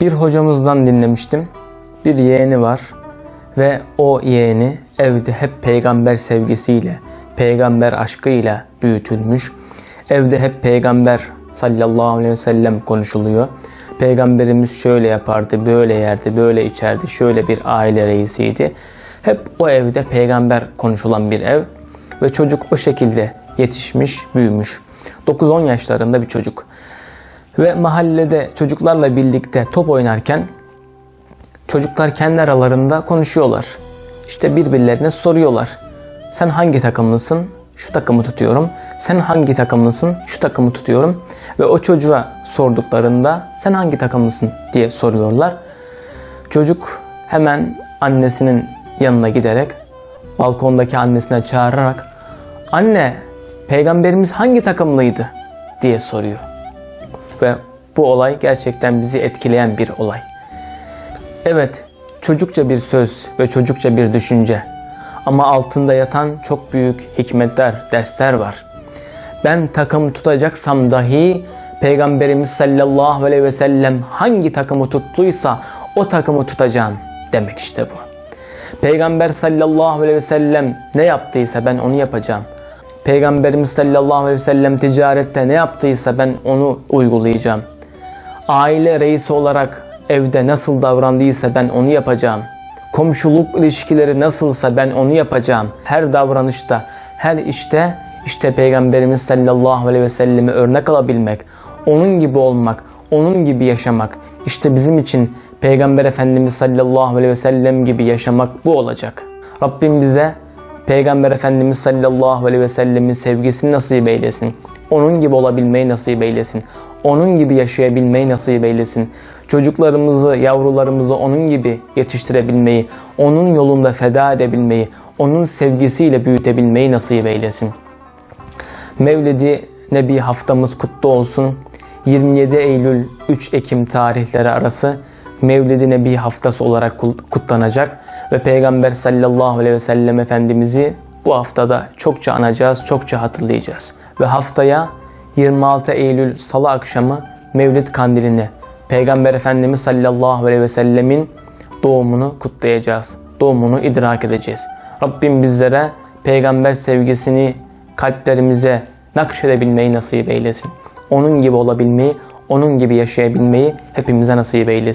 Bir hocamızdan dinlemiştim. Bir yeğeni var ve o yeğeni evde hep peygamber sevgisiyle, peygamber aşkıyla büyütülmüş. Evde hep peygamber sallallahu aleyhi ve sellem konuşuluyor. Peygamberimiz şöyle yapardı, böyle yerdi, böyle içerdi, şöyle bir aile reisiydi. Hep o evde peygamber konuşulan bir ev ve çocuk o şekilde yetişmiş, büyümüş. 9-10 yaşlarında bir çocuk. Ve mahallede çocuklarla birlikte top oynarken çocuklar kendi aralarında konuşuyorlar. İşte birbirlerine soruyorlar. Sen hangi takımlısın? Şu takımı tutuyorum. Sen hangi takımlısın? Şu takımı tutuyorum. Ve o çocuğa sorduklarında sen hangi takımlısın diye soruyorlar. Çocuk hemen annesinin yanına giderek balkondaki annesine çağırarak anne peygamberimiz hangi takımlıydı diye soruyor. Ve bu olay gerçekten bizi etkileyen bir olay. Evet, çocukça bir söz ve çocukça bir düşünce. Ama altında yatan çok büyük hikmetler, dersler var. Ben takım tutacaksam dahi Peygamberimiz sallallahu aleyhi ve sellem hangi takımı tuttuysa o takımı tutacağım demek işte bu. Peygamber sallallahu aleyhi ve sellem ne yaptıysa ben onu yapacağım. Peygamberimiz sallallahu aleyhi ve sellem ticarette ne yaptıysa ben onu uygulayacağım. Aile reisi olarak evde nasıl davrandıysa ben onu yapacağım. Komşuluk ilişkileri nasılsa ben onu yapacağım. Her davranışta, her işte işte Peygamberimiz sallallahu aleyhi ve selleme örnek alabilmek, onun gibi olmak, onun gibi yaşamak. İşte bizim için Peygamber Efendimiz sallallahu aleyhi ve sellem gibi yaşamak bu olacak. Rabbim bize Peygamber Efendimiz sallallahu aleyhi ve sellemin sevgisini nasip eylesin. Onun gibi olabilmeyi nasip eylesin. Onun gibi yaşayabilmeyi nasip eylesin. Çocuklarımızı, yavrularımızı onun gibi yetiştirebilmeyi, onun yolunda feda edebilmeyi, onun sevgisiyle büyütebilmeyi nasip eylesin. Mevlidi Nebi haftamız kutlu olsun. 27 Eylül 3 Ekim tarihleri arası Mevlid-i Nebi haftası olarak kutlanacak ve Peygamber sallallahu aleyhi ve sellem Efendimiz'i bu haftada çokça anacağız, çokça hatırlayacağız. Ve haftaya 26 Eylül Salı akşamı Mevlid Kandilini Peygamber Efendimiz sallallahu aleyhi ve sellemin doğumunu kutlayacağız. Doğumunu idrak edeceğiz. Rabbim bizlere peygamber sevgisini kalplerimize nakşedebilmeyi nasip eylesin. Onun gibi olabilmeyi, onun gibi yaşayabilmeyi hepimize nasip eylesin.